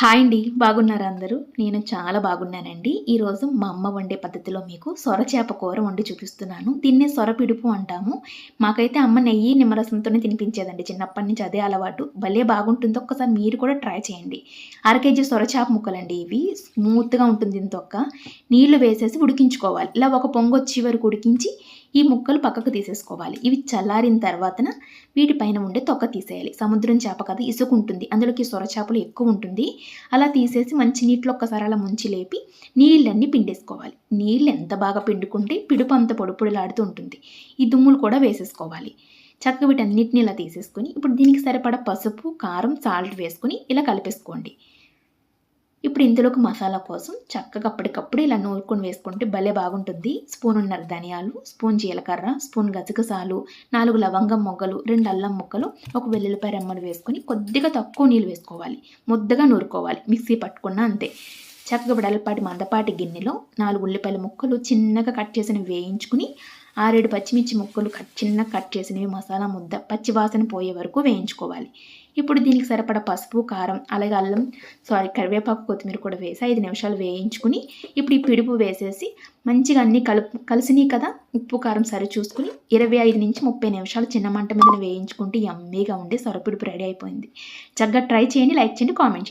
Hi అండి బాగున్నారా అందరూ? నేను చాలా బాగున్నానండి. ఈరోజు మా అమ్మ వండే పద్ధతిలో మీకు సొరచేప కూర వండి చూపిస్తున్నాను. దీన్నే సొర పిడుపు అంటాము. మాకైతే అమ్మ నెయ్యి నిమ్మరసంతోనే తినిపించేదండి. చిన్నప్పటి నుంచి అదే అలవాటు. భలే బాగుంటుంది ఒక్కసారి మీరు కూడా ట్రై చేయండి. అర కేజీ సొరచేప ముక్కలండి ఇవి. స్మూత్గా ఉంటుంది దీని తొక్క. నీళ్ళు వేసేసి ఉడికించుకోవాలి. ఇలా ఒక పొంగొచ్చి వరకు ఉడికించి ఈ ముక్కలు పక్కకు తీసేసుకోవాలి. ఇవి చల్లారిన తర్వాతన వీటిపైన ఉండే తొక్క తీసేయాలి. సముద్రం చేప కదా ఇసుక ఉంటుంది అందులోకి సొర చేపలు ఎక్కువ ఉంటుంది. అలా తీసేసి మంచి నీటిలో ఒక్కసారి అలా ముంచి లేపి నీళ్ళన్నీ పిండేసుకోవాలి. నీళ్ళు ఎంత బాగా పిండుకుంటే పిడుపు అంత పొడిపొడిలాడుతూ ఉంటుంది. ఈ దుమ్ములు కూడా వేసేసుకోవాలి. చక్కగా వీటన్నిటిని ఇలా తీసేసుకొని ఇప్పుడు దీనికి సరిపడా పసుపు కారం సాల్ట్ వేసుకొని ఇలా కలిపేసుకోండి. ఇప్పుడు ఇందులోకి మసాలా కోసం చక్కగా అప్పటికప్పుడు ఇలా నూరుకొని వేసుకుంటే భలే బాగుంటుంది. స్పూన్ ఉన్నర ధనియాలు స్పూన్ జీలకర్ర స్పూన్ గసగసాలు నాలుగు లవంగం మొగ్గలు రెండు అల్లం ముక్కలు ఒక వెల్లుల్లిపాయ రెమ్మలు వేసుకొని కొద్దిగా తక్కువ నీళ్ళు వేసుకోవాలి. ముద్దగా నూరుకోవాలి మిక్సీ పట్టుకున్న అంతే. చక్కగా వెడల్పాటి మందపాటి గిన్నెలో నాలుగు ఉల్లిపాయల ముక్కలు చిన్నగా కట్ చేసిన వేయించుకుని ఆరేడు పచ్చిమిర్చి ముక్కలు కట్ చిన్న కట్ చేసినవి మసాలా ముద్ద పచ్చి వాసన పోయే వరకు వేయించుకోవాలి. ఇప్పుడు దీనికి సరిపడ పసుపు కారం అలాగే అల్లం సారీ కరివేపాకు కొత్తిమీర కూడా వేసి ఐదు నిమిషాలు వేయించుకుని ఇప్పుడు ఈ పిడుపు వేసేసి మంచిగా అన్నీ కలుపు కలిసినాయి కదా? ఉప్పు కారం సరి చూసుకుని ఇరవై ఐదు నుంచి ముప్పై నిమిషాలు చిన్న మంట మీద వేయించుకుంటే యమ్మీగా ఉండి సొరపిడుపు రెడీ అయిపోయింది. చక్కగా ట్రై చేయండి లైక్ చేయండి కామెంట్ చేయండి.